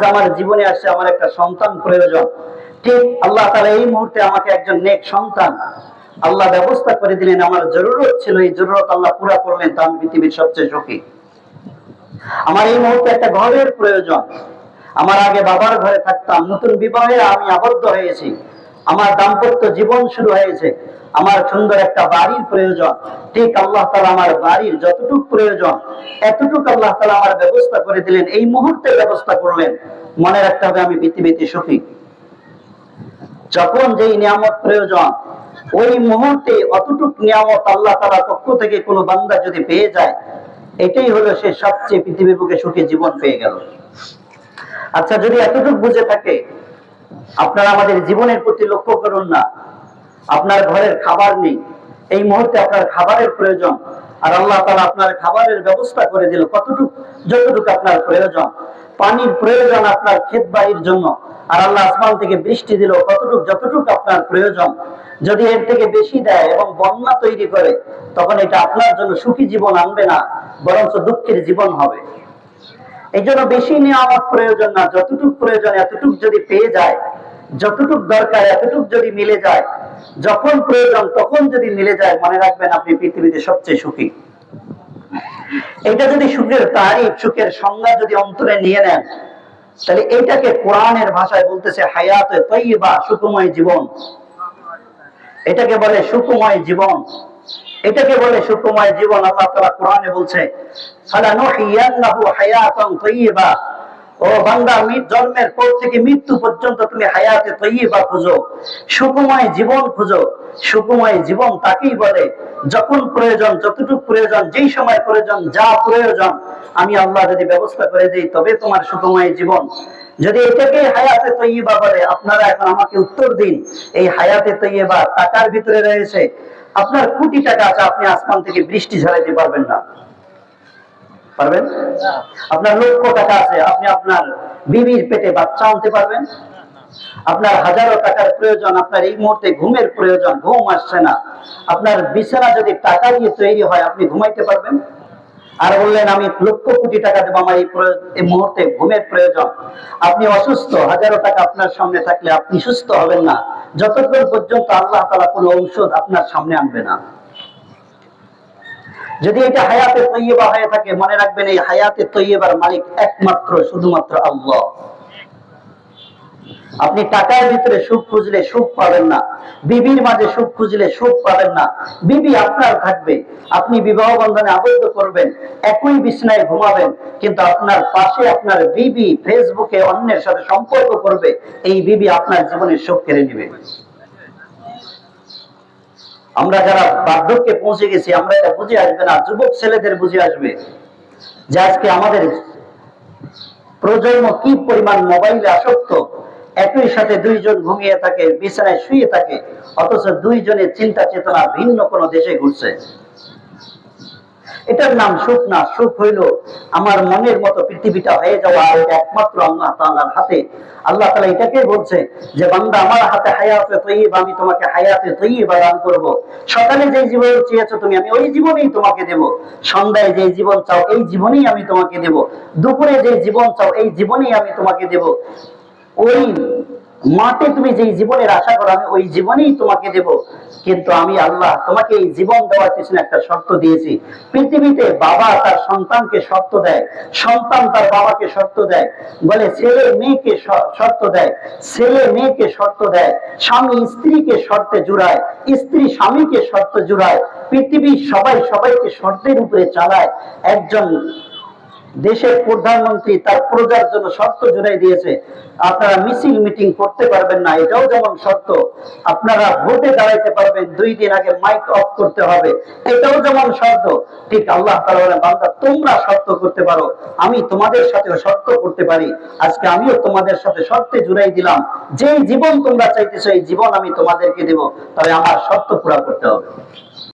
আজ আমার জীবনে আসছে আমার একটা সন্তান প্রয়োজন। ঠিক আল্লাহ তালা এই মুহূর্তে আমাকে একজন নেক সন্তান। আল্লাহ ব্যবস্থা করে দিলেন, আমার জরুরত ছিল, এই জরুরত আল্লাহ পুরা করলেন, তা আমি পৃথিবীর সবচেয়ে সুখী। আমার এই মুহূর্তে একটা ঘরের প্রয়োজন। আমার আগে বাবার ঘরে থাকতাম, নতুন বিবাহে আমি আবদ্ধ হয়েছি। আমার দাম্পত্য জীবন শুরু হয়েছে। আমার সুন্দর একটা বাড়ির প্রয়োজন। ঠিক আল্লাহ তালা আমার বাড়ির যতটুক প্রয়োজন, এতটুক আল্লাহ তালা আমার ব্যবস্থা করে দিলেন, এই মুহূর্তে ব্যবস্থা করলেন। মনে রাখতে হবে আমি পৃথিবীতে সুখী যখন যেই নিয়ামত প্রয়োজন, ওই মুহূর্তে অতটুক নিয়ামত আল্লাহ তালা পক্ষ থেকে কোনো বান্দা যদি পেয়ে যায়, এটাই হলো সে সবচেয়ে পৃথিবীর বুকে সুখী জীবন পেয়ে গেল। আচ্ছা যদি এতটুকু বুঝে থাকে, আপনারা আমাদের জীবনের প্রতি লক্ষ্য করুন না। আপনার ঘরের খাবার নেই। এই মুহূর্তে আপনার খাবারের প্রয়োজন আর আল্লাহ তালা আপনার খাবারের ব্যবস্থা করে দিল কতটুকু, যতটুকু আপনার প্রয়োজন। পানির প্রয়োজন আপনার ক্ষেত বাড়ির জন্য। আর আল্লাহ আসমান থেকে বৃষ্টি দিল কতটুকু, যতটুকু আপনার প্রয়োজন। যদি এর থেকে বেশি দেয় এবং বন্যা তৈরি করে, তখন এটা আপনার জন্য সুখী জীবন আনবে না, বরঞ্চ দুঃখের জীবন হবে। এই জন্য বেশি নিয়ামত প্রয়োজন না, যতটুক প্রয়োজন এতটুক যদি পেয়ে যায় যতটুক দরকার, এতটুক যদি মিলে যায়, যখন প্রয়োজন তখন যদি মিলে যায়, মনে রাখবেন আপনি পৃথিবীতে সবচেয়ে সুখী। এটা যদি সুখের তারিফ, সুখের সংজ্ঞা যদি অন্তরে নিয়ে নেন, তাহলে এইটাকে কোরআনের ভাষায় বলতেছে, হায়াতে তৈবা সুখময় জীবন। এটাকে বলে সুখময় জীবন। এটাকে বলে সুখময় জীবন। আল্লাহ তাআলা কোরআনে বলছে, ফালানুহিয়ান্নাহু হায়াতান তাইয়্যিবা ও জন্মের পর থেকে মৃত্যু পর্যন্ত তুমি হায়াতে তৈয়্যিবা খুঁজো সুখময় জীবন খুঁজো। সুখময় জীবন তাকেই বলে, যখন প্রয়োজন, যতটুকু প্রয়োজন, যেই সময় প্রয়োজন, যা প্রয়োজন, আমি আল্লাহ যদি ব্যবস্থা করে দিই, তবে তোমার সুখময় জীবন। যদি এটাকে হায়াতে তৈয়বা বলে, আপনারা এখন আমাকে উত্তর দিন, এই হায়াতে তৈয়বা টাকার ভিতরে রয়েছে। আপনার কোটি টাকা আছে, আপনি আসমান থেকে বৃষ্টি ঝরাইতে পারবেন না। পারবেন? আপনার লক্ষ টাকা আছে আপনি আপনার বিবির পেটে বাচ্চা আনতে পারবেন। আপনার হাজারো টাকার প্রয়োজন আপনার এই মুহূর্তে ঘুমের প্রয়োজন ঘুম আসছে না। আপনার বিছানা যদি টাকা দিয়ে তৈরি হয় আপনি ঘুমাইতে পারবেন। আর বললেন আমি লক্ষ কোটি টাকা দেবো আমার এই মুহূর্তে ঘুমের প্রয়োজন। আপনি অসুস্থ হাজারো টাকা আপনার সামনে থাকলে আপনি সুস্থ হবেন না। যতক্ষণ পর্যন্ত আল্লাহ তালা কোনো ঔষধ আপনার সামনে আনবে না। যদি এটা হায়াতে তৈয়বা হয়ে থাকে, মনে রাখবেন এই হায়াতে তৈয়বার মালিক একমাত্র, শুধুমাত্র আল্লাহ। আপনি টাকার ভিতরে সুখ খুঁজলে সুখ পাবেন না, বিবির মাঝে সুখ খুঁজলে সুখ পাবেন না। বিবি আপনার থাকবে, আপনি বিবাহ বন্ধনে আবদ্ধ করবেন, একই বিছনায় ঘুমাবেন, কিন্তু আপনার পাশে আপনার বিবি ফেসবুকে অন্যের সাথে সম্পর্ক করবে, এই বিবি আপনার জীবনের সুখ কেড়ে নেবে। আমরা যারা বার্ধক্যে পৌঁছে গেছি, আমরা এটা বুঝে আসবে না। যুবক ছেলেদের বুঝে আসবে যে আজকে আমাদের প্রজন্ম কি পরিমাণ মোবাইলে আসক্ত। একই সাথে দুইজন ঘুমিয়ে থাকে, বিছানায় শুয়ে থাকে, অথচ দুইজনের চিন্তা চেতনা ভিন্ন কোন দেশে ঘুরছে। এটার নাম সুখ না, সুখ হইল আমার মনের মতো পৃথিবীটা হয়ে যাওয়া একমাত্র আল্লাহ তাআলার হাতে। আল্লাহ তাআলা এটাকে বলছে যে, বান্দা, আমার হাতে হায়াতে তৈয়ব, আমি তোমাকে হায়াতে তৈয়ব দান করব। সকালে যে জীবন চেয়েছো তুমি, আমি ওই জীবনেই তোমাকে দেব। সন্ধ্যায় যে জীবন চাও, এই জীবনেই আমি তোমাকে দেব। দুপুরে যে জীবন চাও, এই জীবনেই আমি তোমাকে দেব। ওই মাঠে তুমি যেই জীবনের আশা করো, আমি ওই জীবনেই তোমাকে দেব। কিন্তু আমি আল্লাহ তোমাকে এই জীবন দেওয়ার পিছনে একটা শর্ত দিয়েছি। পৃথিবীতে বাবা তার সন্তানকে শর্ত দেয়, সন্তান তার বাবাকে শর্ত দেয়। বলে ছেলে মেয়েকে শর্ত দেয়, ছেলে মেয়েকে শর্ত দেয়, স্বামী স্ত্রীকে শর্তে জুড়ায়, স্ত্রী স্বামীকে শর্ত জুড়ায়। পৃথিবীর সবাই সবাইকে শর্তের উপরে চালায়। একজন দেশের প্রধানমন্ত্রী তার প্রজার জন্য শর্ত জুড়াই দিয়েছে। আপনারা মিছিল মিটিং করতে পারবেন না, এটাও যেমন শর্ত। আপনারা ভোটে দাঁড়াইতে পারবেন, দুই দিন আগে মাইক অফ করতে হবে, এটাও যেমন শর্ত। ঠিক আল্লাহ বান্দা, তোমরা শর্ত করতে পারো, আমি তোমাদের সাথেও শর্ত করতে পারি। আজকে আমিও তোমাদের সাথে শর্তে জুড়াই দিলাম, যেই জীবন তোমরা চাইতেছো, এই জীবন আমি তোমাদেরকে দেব, তবে আমার শর্ত পুরা করতে হবে।